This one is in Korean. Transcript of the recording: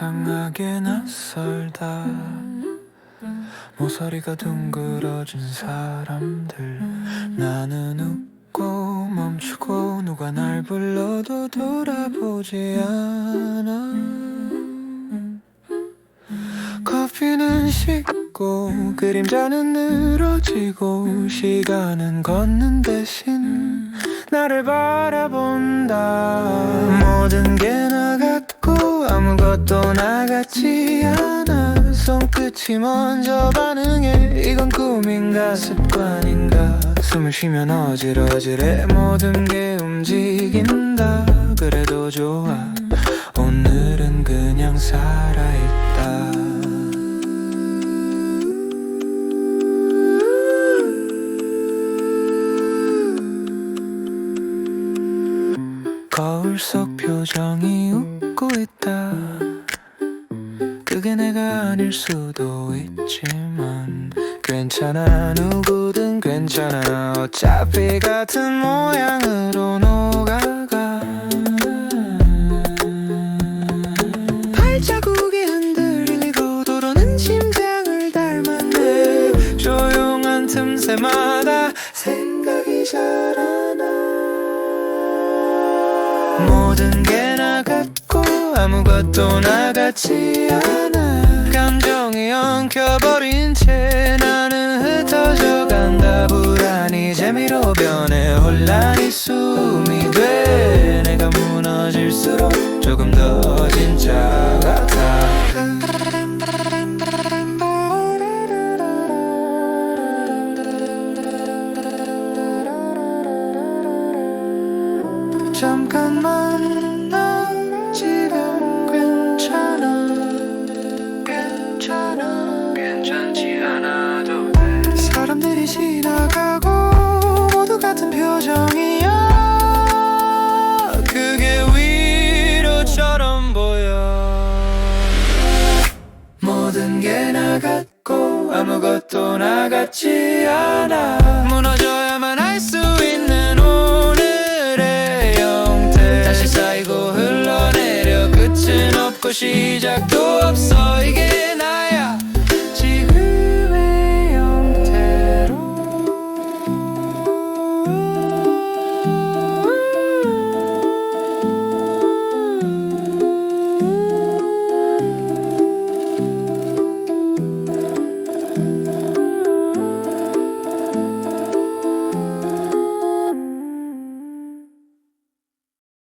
내게 낯설다. 모서리가 둥그러진 사람들. 나는 웃고 멈추고 누가 날 불러도 돌아보지 않아. 커피는 식고 그림자는 늘어지고 시간은 걷는 대신 나를 바라본다. 모든 게 아무것도 나같지 않아 손끝이 먼저 반응해. 이건 꿈인가 습관인가? 숨을 쉬면 어질어질해. 모든 게 움직인다. 그래도 좋아. 오늘은 그냥 살아있다. 거울 속 표정이 웃고 있다 그게 내가 아닐 수도 있지만 괜찮아 누구든 괜찮아. 어차피 같은 모양으로 녹아가. 발자국이 흔들리고 도로는 심장을 닮았네. 조용한 틈새마다 생각이 자라나 모든 게 나같고 아무것도 나같지 않아. 감정이 엉켜버린 채 나는 흩어져 간다. 불안이 재미로 변해 혼란이 숨이 돼. 내가 무너질수록 조금 더 진짜 같아. 잠깐만 모든 게 나같고 아무것도 나같지 않아. 무너져야만 할 수 있는 오늘의 형태. 다시 쌓이고 흘러내려 끝은 없고 시작도 없어. 이게